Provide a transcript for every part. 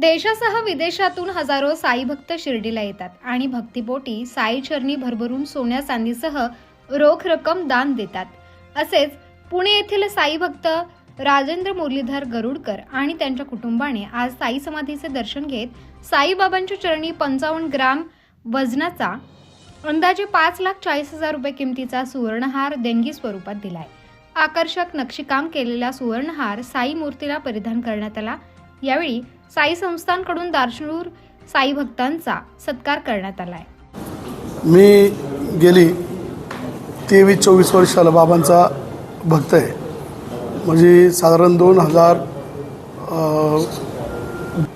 देशासह विदेशातून हजारो साई भक्त शिर्डीला येतात आणि भक्तीपोटी साई चरणी भरभरून सोन्या चांदीसह रोख रक्कम दान देतात. असेच पुणे येथील साई भक्त राजेंद्र मुरलीधर गरुडकर आणि त्यांच्या कुटुंबाने आज साई समाधीचे दर्शन घेत साईबाबांच्या चरणी पंचावन्न ग्राम वजनाचा अंदाजे पाच लाख चाळीस हजार रुपये किमतीचा सुवर्णहार देणगी स्वरूपात दिलाय. आकर्षक नक्षीकाम केलेला सुवर्णहार साई मूर्तीला परिधान करण्यात आला. यावेळी साई संस्थांकडून दार्शनूर साई भक्तांचा सत्कार करण्यात आलाय. मी गेली तेवीस चोवीस वर्षाला बाबांचा भक्त आहे. म्हणजे साधारण दोन हजार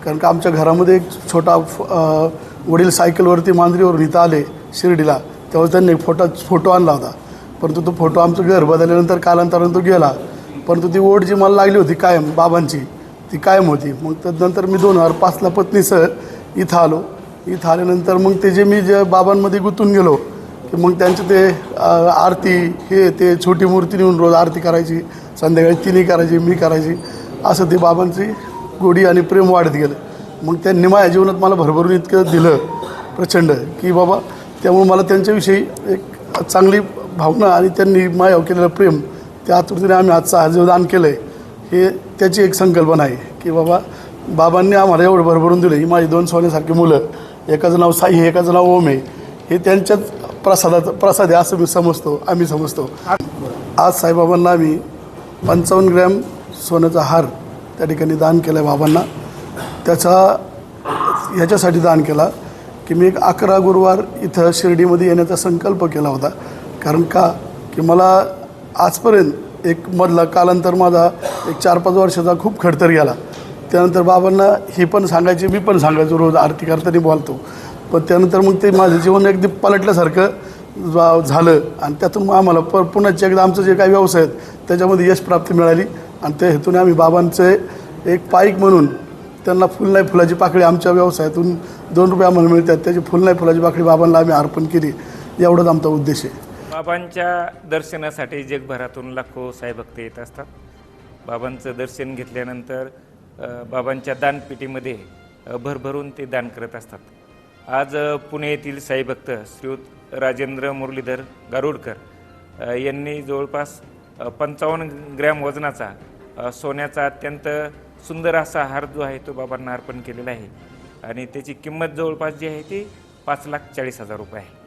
कारण का आमच्या घरामध्ये एक छोटा फ- वडील सायकलवरती मांजरीवरून इथं आले शिर्डीला तेव्हा त्यांनी एक फोटो फोटो आणला होता. परंतु तो फोटो आमचं घर बदलल्यानंतर कालांतरानं तो गेला. परंतु ती ओढ जी मला लागली होती कायम बाबांची ती कायम होती. मग त्यानंतर मी दोन हजार पाचला पत्नीसह इथं आलो. इथं आल्यानंतर मग ते जे मी जे बाबांमध्ये गुंतून गेलो की मग त्यांचे ते आरती हे ते छोटी मूर्ती नेऊन रोज आरती करायची संध्याकाळी तिने करायची मी करायची असं ते बाबांची गोडी आणि प्रेम वाढत गेलं. मग त्यांनी माझ्या जीवनात मला भरभरून इतकं दिलं प्रचंड की बाबा त्यामुळे मला त्यांच्याविषयी एक चांगली भावना आणि त्यांनी माझ्यावर केलेलं प्रेम त्या आतुरतेने आम्ही आजचा हा केलं आहे हे त्याची एक संकल्पना आहे की बाबा बाबांनी आम्हाला एवढं भरभरून दिलं. ही माझी दोन सोन्यासारखी मुलं एकाचं नाव साई आहे एकाचं नाव ओम आहे. हे त्यांच्याच प्रसादाचं प्रसाद आहे असं मी समजतो आम्ही समजतो. आज साईबाबांना आम्ही पंचावन्न ग्रॅम सोन्याचा हार त्या ठिकाणी दान केला आहे बाबांना. त्याचा ह्याच्यासाठी दान केला की मी एक अकरा गुरुवार इथं शिर्डीमध्ये येण्याचा संकल्प केला होता. कारण का? की मला आजपर्यंत एक मधला कालांतर माझा एक चार पाच वर्षाचा खूप खडतर गेला. त्यानंतर बाबांना हे पण सांगायचे मी पण सांगायचो रोज आरती करताना बोलतो. पण त्यानंतर मग ते माझं जीवन अगदी पलटल्यासारखं झालं. आणि त्यातून मग आम्हाला प पुन्हा एकदा आमचं जे काही व्यवसाय आहेत त्याच्यामध्ये यश प्राप्ती मिळाली. आणि त्या हेतूने आम्ही बाबांचे एक पाईक म्हणून त्यांना फुल नाही फुलाची पाकळी आमच्या व्यवसायातून दोन रुपये आम्हाला मिळतात. त्याची फुल नाही फुलाची पाकळी बाबांना आम्ही अर्पण केली. एवढाच आमचा उद्देश आहे. बाबांच्या दर्शनासाठी जगभरातून लाखो साईभक्त येत असतात. बाबांचं दर्शन घेतल्यानंतर बाबांच्या दानपेटीमध्ये भरभरून ते दान करत असतात. आज पुणे येथील साईभक्त श्रीयुत राजेंद्र मुरलीधर गारुडकर यांनी जवळपास पंचावन्न ग्रॅम वजनाचा सोन्याचा अत्यंत सुंदर असा हार जो आहे तो बाबांना अर्पण केलेला आहे. आणि त्याची किंमत जवळपास जी आहे ती पाच लाख चाळीस हजार रुपये आहे.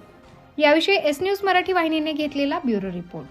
याविषयी एस न्यूज मराठी वाहिनीने घेतलेला ब्युरो रिपोर्ट.